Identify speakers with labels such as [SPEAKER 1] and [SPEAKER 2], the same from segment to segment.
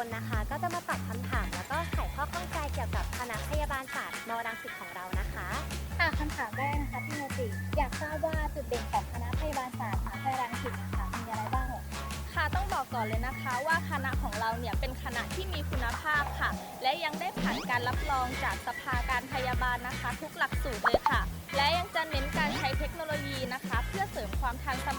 [SPEAKER 1] คนนะคะ ก็จะมาตอบคำถาม แล้วก็ไขข้อข้องใจเกี่ยวกับคณะพยาบาลศาสตร์มรังสิตของเรานะคะ
[SPEAKER 2] ค่ะคำถามแรกนะคะพี่โมจิอยากทราบว่าจุดเด่นของคณะพยาบาลศาสตร์มหาวิทยาลัยรังสิตนะคะมีอะไรบ้างเหรอคะ
[SPEAKER 3] ค่ะต้องบอกก่อนเลยนะคะว่าคณะของเราเนี่ยเป็นคณะที่มีคุณภาพค่ะ และยังได้ผ่านการรับรองจากสภาการพยาบาลนะคะ ทุกหลักสูตรเลยค่ะ และยังจะเน้นการใช้เทคโนโลยีนะคะ เพื่อเสริมความทันส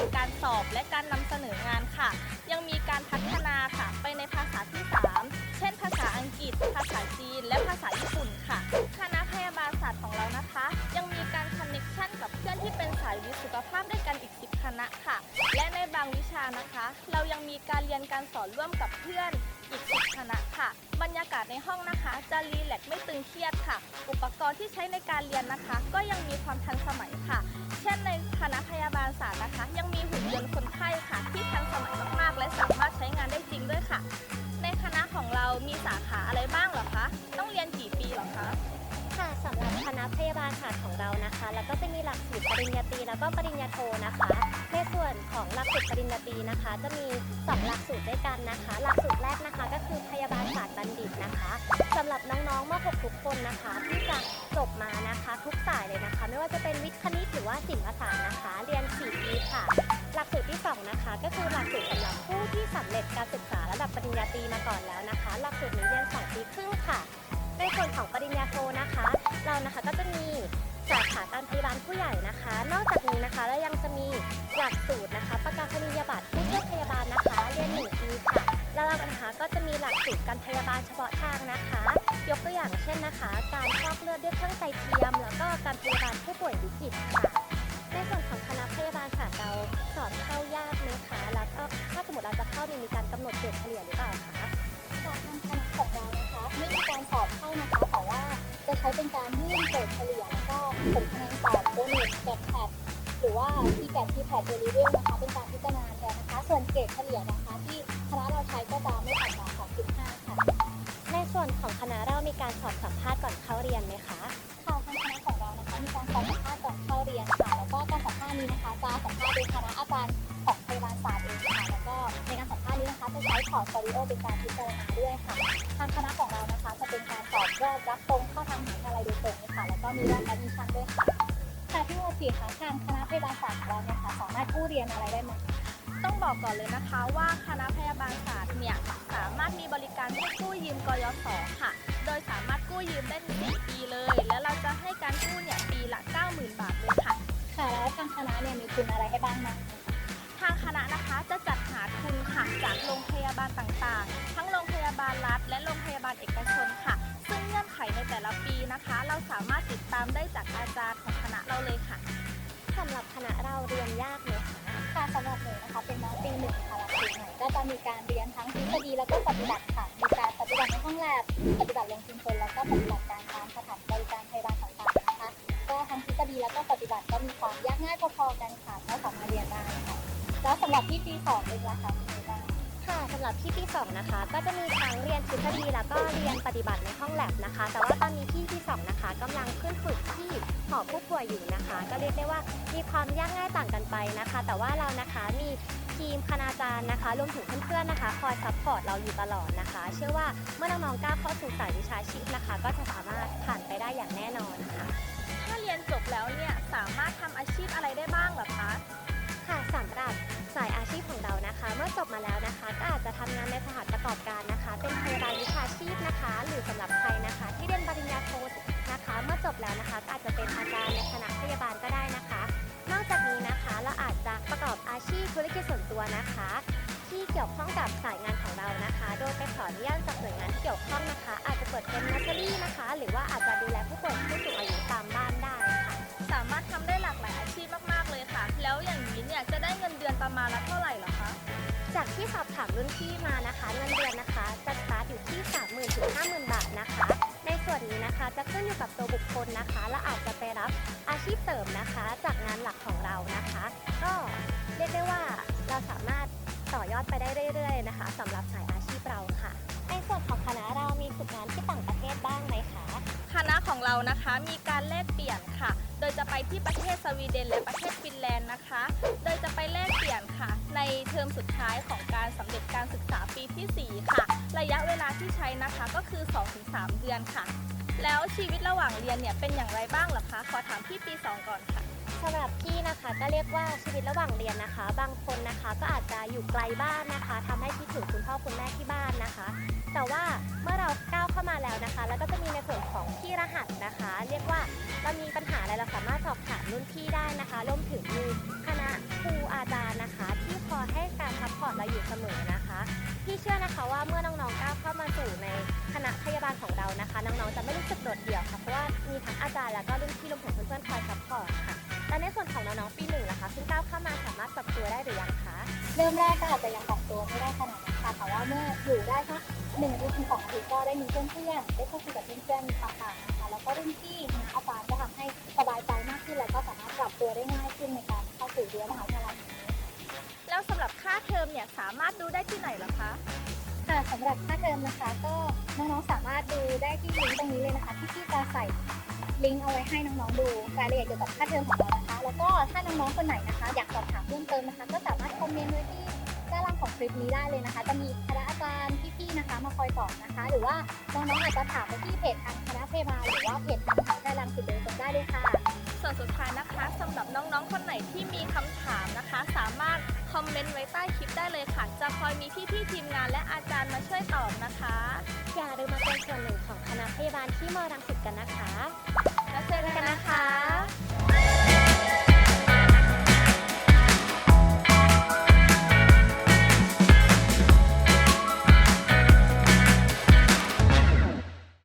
[SPEAKER 3] การเรียนการสอบและการนำเสนองานค่ะ ยังมีการพัฒนาค่ะ ไปในภาษาที่ 3 เช่น ภาษาอังกฤษ ภาษาจีน และภาษาญี่ปุ่นค่ะ คณะพยาบาลศาสตร์ของเรานะคะ ยังมีการคอนเนคชั่นกับเพื่อนที่เป็นสายวิทย์สุขภาพด้วยกันอีก 10 คณะค่ะ และในบางวิชานะคะ เรายังมีการเรียนการสอนร่วมกับเพื่อน อีก10คณะค่ะ บรรยากาศในห้องนะคะ จะรีแลกซ์ไม่ตึงเครียดค่ะ อุปกรณ์ที่ใช้ในการเรียนนะคะ ก็ยังมีความทันสมัยค่ะ เช่นในคณะพยาบาลศาสตร์นะคะ ยังมีหุ่นยนต์คนไข้ค่ะ ที่ทันสมัยมากๆ และสามารถใช้งานได้จริงด้วยค่ะ ในคณะของเรามีสาขาอะไรบ้างเหรอคะ ต้องเรียนกี่ปีเหรอคะ
[SPEAKER 1] ค่ะสำหรับคณะพยาบาลศาสตร์ของเรานะคะ แล้วก็จะมีหลักสูตรปริญญา แล้วก็ปริญญาโทนะคะ ในส่วนของหลักสูตรปริญญาตรีนะคะ จะมี 2 หลักสูตรด้วยกันนะคะ หลักสูตรแรกนะคะก็คือพยาบาลศาสตร์บัณฑิตนะคะสำหรับน้องๆม .6 ทุกคนนะคะ ที่จะจบมานะคะ ทุกสายเลยนะคะ ไม่ว่าจะเป็นวิทย์คณิตหรือว่าศิลปศาสตร์นะคะ เรียน4ปีค่ะ หลักสูตรที่สองนะคะ ก็คือหลักสูตรสำหรับผู้ที่สำเร็จการศึกษาระดับปริญญาตรีมาก่อนแล้วนะคะ หลักสูตรนี้เรียนสองปีครึ่งค่ะในส่วนของปริญญาโทนะคะ เรานะคะก็จะมีสาขาการพยาบาลผู้ใหญ่ นอกจากนี้นะคะแล้วยังจะมีหลักสูตรนะคะ ประกาศนียบัตรผู้ช่วยพยาบาลนะคะเรียนหนึ่งปีค่ะแล้วเรานะคะก็จะมีหลักสูตรการพยาบาลเฉพาะทางนะคะ ยกตัวอย่างเช่นนะคะ การฟอกเลือดด้วยเครื่องไตเทียม แล้วก็การพยาบาลผู้ป่วยวิกฤตค่ะในส่วนของคณะพยาบาลศาสตร์เราสอบเข้ายากไหมคะแล้วก็ถ้าสมมติเราจะเข้าเนี่ยมีการกำหนดเกรดเฉลี่ยหรือเปล่าคะ
[SPEAKER 2] จากทางคณะของเรานะคะไม่มีการสอบเข้านะคะ จะใช้เป็นการยื่นเกรดเฉลี่ยแล้วก็ผลคะแนนสอบโบนัสแกดแพดหรือว่าที่แกดที่แพดเดลิเวลนะคะเป็นการพิจารณาแทนนะคะ ส่วนเกรดเฉลี่ยนะคะที่คณะเราใช้ก็จะไม่ต่ำกว่า2.5ค่ะ
[SPEAKER 1] ในส่วนของคณะเรามีการสอบสัมภาษณ์ก่อนเข้าเรียนไหมคะ
[SPEAKER 2] ค่ะทางคณะของเรานะคะมีการสอบสัมภาษณ์ก่อนเข้าเรียนค่ะ แล้วก็การสัมภาษณ์นี้นะคะจะสัมภาษณ์โดยคณะอาจารย์ของพยาบาลศาสตร์เองค่ะแล้วก็ในการสัมภาษณ์นี้นะคะจะใช้พอร์ตโฟลิโอเป็นการพิจารณาด้วยค่ะ ทางคณะของเรานะคะจะเป็นการสอบรอบรับตรง วก็มีรอบแอดมิชชั่นด้วยค่ะค่ะที่โมจิค่ะทางคณะพยาบาลศาสตร์ของเราเนี่ยค่ะสามารถกู้เรียนอะไรได้ไหม
[SPEAKER 3] ต้องบอกก่อนเลยนะคะว่าคณะพยาบาลศาสตร์เนี่ยสามารถมีบริการให้กู้ยืมกยศค่ะ โดยสามารถกู้ยืมได้ถึง4ปีเลย และเราจะให้การกู้เนี่ยปีละ 90,000 บาทเลยค่ะ
[SPEAKER 2] ค่ะแล้วทางคณะเนี่ยมีทุนอะไรให้บ้างไหม
[SPEAKER 3] ทางคณะนะคะจะจัดหาทุนค่ะจากโรงพยาบาลต่างๆ ทั้งโรงพยาบาลรัฐ และโรงพยาบาลเอกชนค่ะ ซึ่งเงื่อนไขในแต่ละปีนะคะ เราสามารถติดตามได้จากอาจารย์ของคณะเราเลยค่ะ
[SPEAKER 1] สำหรับคณะเราเรียนยากไหมคะ
[SPEAKER 2] ค่ะสำหรับหนูนะคะเป็นน้องปีหนึ่งค่ะหลักสูตรใหม่ก็จะมีการเรียนทั้งทฤษฎีแล้วก็ปฏิบัติค่ะ มีการปฏิบัติในห้องแลบปฏิบัติลงชุมชนแล้วก็ปฏิบัติการตามสถานบริการพยาบาลต่างๆนะคะ ก็ทั้งทฤษฎีแล้วก็ปฏิบัติก็มีความยากง่ายพอๆกันค่ะก็สามารถเรียนได้ค่ะแล้วสำหรับที่ปีสองเองล่ะคะเป็นไงบ้าง
[SPEAKER 1] ค่ะสำหรับที่ที่2นะคะ ก็จะมีทั้งเรียนทฤษฎีแล้วก็เรียนปฏิบัติในห้องแลบนะคะ แต่ว่าตอนนี้ที่ที่2นะคะกำลังขึ้นฝึกที่หอผู้ป่วยอยู่นะคะ ก็เรียกได้ว่ามีความยากง่ายต่างกันไปนะคะ แต่ว่าเรานะคะมีทีมคณาจารย์นะคะรวมถึงเพื่อนๆนะคะ คอยซัพพอร์ตเราอยู่ตลอดนะคะ เชื่อว่าเมื่อน้องๆก้าวเข้าสู่สายวิชาชีพนะคะ ก็จะสามารถผ่านไปได้อย่างแน่นอนค่ะ
[SPEAKER 3] ถ้าเรียนจบแล้วเนี่ยสามารถทำอาชีพอะไรได้บ้างเหรอคะ
[SPEAKER 1] ค่ะสำหรับสายอาชีพของ เรานะคะ เมื่อจบมาแล้วนะคะ ก็อาจจะทำงานในสถานประกอบการนะคะ เป็นพยาบาลวิชาชีพนะคะ หรือสำหรับใครนะคะ ที่เรียนปริญญาโทนะคะ เมื่อจบแล้วนะคะก็อาจจะเป็นอาจารย์ในคณะพยาบาลก็ได้นะคะ นอกจากนี้นะคะเราอาจจะประกอบอาชีพธุรกิจส่วนตัวนะคะ ที่เกี่ยวข้องกับสายงานของเรานะคะ โดยไปขออนุญาตจากหน่วยงานที่เกี่ยวข้องนะคะ อาจจะเปิดเป็นนัสเซอรี่นะคะ หรือว่า จา
[SPEAKER 3] กที่
[SPEAKER 1] สอบถามรุ่นพี่มานะคะเงินเดือนนะคะจะสตาร์ทอยู่ที่ 30,000 ถึง 50,000 บาทนะคะ ในส่วนนี้นะคะจะขึ้นอยู่กับตัวบุคคลนะคะ และอาจจะไปรับอาชีพเสริมนะคะ จากงานหลักของเรานะคะ ก็เรียกได้ว่าเราสามารถต่อยอดไปได้เรื่อย ๆ นะคะสำหรับสายอาชีพเราค่ะ ในส่วนของคณะเรามีฝึกงานที่ต่างประเทศบ้างไหมคะ
[SPEAKER 3] คณะของของเรานะคะมีการแลกเปลี่ยนค่ะ โดยจะไปที่ประเทศสวีเดนและประเทศฟินแลนด์นะคะ โดยจะไปแลกเปลี่ยนค่ะ ในเทอมสุดท้ายของการสำเร็จการศึกษาปีที่ 4 ค่ะ ระยะเวลาที่ใช้นะคะก็คือ 2-3 เดือนค่ะ แล้วชีวิตระหว่างเรียนเนี่ยเป็นอย่างไรบ้างหรอคะ ขอถามพี่ปี 2 ก่อนค่ะ
[SPEAKER 1] สำหรับพี่นะคะก็เรียกว่าชีวิตระหว่างเรียนนะคะ บางคนนะคะก็อาจจะอยู่ไกลบ้านนะคะทำให้คิดถึงคุณพ่อคุณแม่ที่บ้านนะคะ แต่ว่าเมื่อเราก้าวเข้ามาแล้วนะคะ แล้วก็จะมีในส่วนของพี่รหัสนะคะ เรียกว่าเรามีปัญหาอะไรเราสามารถสอบถามรุ่นพี่ได้นะคะรวมถึงมีคณะครูอาจารย์นะคะ ที่คอยให้การซัพพอร์ตเราอยู่เสมอนะคะพี่เชื่อนะคะว่าเมื่อน้องๆก้าวเข้ามาสู่ในคณะพยาบาลของเรานะคะ น้องๆจะไม่รู้สึกโดดเดี่ยวค่ะเพราะว่ามีทั้งอาจารย์แล้วก็รุ่นพี่รวมถึงเพื่อนๆคอยซัพพอร์ตค่ะ และในส่วนของน้องๆปีหนึ่งนะคะซึ่งก้าวเข้ามาสามารถปรับตัวได้หรือยังคะ
[SPEAKER 2] เริ่มแรกก็อาจจะยังปรับตัวไม่ได้ขนาดนั้นค่ะแต่ว่าเมื่ออยู่ได้สักหนึ่งอาทิตย์ถึงสองอาทิตย์ก็ได้มีเพื่อนๆได้พูดคุยกับเพื่อนๆต่างๆนะคะแล้วก็รุ่นพี่คณะอาจารย์ก็ทำให้สบายใจมากขึ้นแล้วก็สามารถปรับตัวได้ง่ายขึ้นในการเข้าสู่เรียนมหาวิทยาลัยนี้
[SPEAKER 3] แล้วสำหรับค่าเทอมเนี่ยสามารถดูได้ที่ไหนเหรอคะ
[SPEAKER 2] ค่ะสำหรับค่าเทอมนะคะ ก็น้องๆสามารถดูได้ที่ลิงก์ตรงนี้เลยนะคะที่พี่จะใส่ ลิงก์เอาไว้ให้น้องๆดูรายละเอียดเกี่ยวกับค่าเทอมของเรานะคะ แล้วก็ถ้าน้องๆคนไหนนะคะ อยากสอบถามเพิ่มเติมนะคะ ก็สามารถคอมเมนต์ไว้ที่ด้านล่างของคลิปนี้ได้เลยนะคะ จะมีคณะอาจารย์พี่ๆนะคะ มาคอยตอบนะคะ หรือว่าน้องๆอาจจะถามไปที่เพจทางคณะพยาบาลหรือว่าเพจทางมหาวิทยาลัยรังสิตโดยตรงได้เลยค่ะ
[SPEAKER 3] ส่วนสุดท้ายนะคะสำหรับน้องๆคนไหนที่มีคำถามนะคะ สามารถคอมเมนต์ไว้ใต้คลิปได้เลยค่ะ จะคอยมีพี่ๆทีมงานและอาจารย์มาช่วยตอบนะคะ
[SPEAKER 1] อย่าลืมมาเป็นส่วนหนึ่งของคณะพยาบาลที่มรังสิตกันนะคะ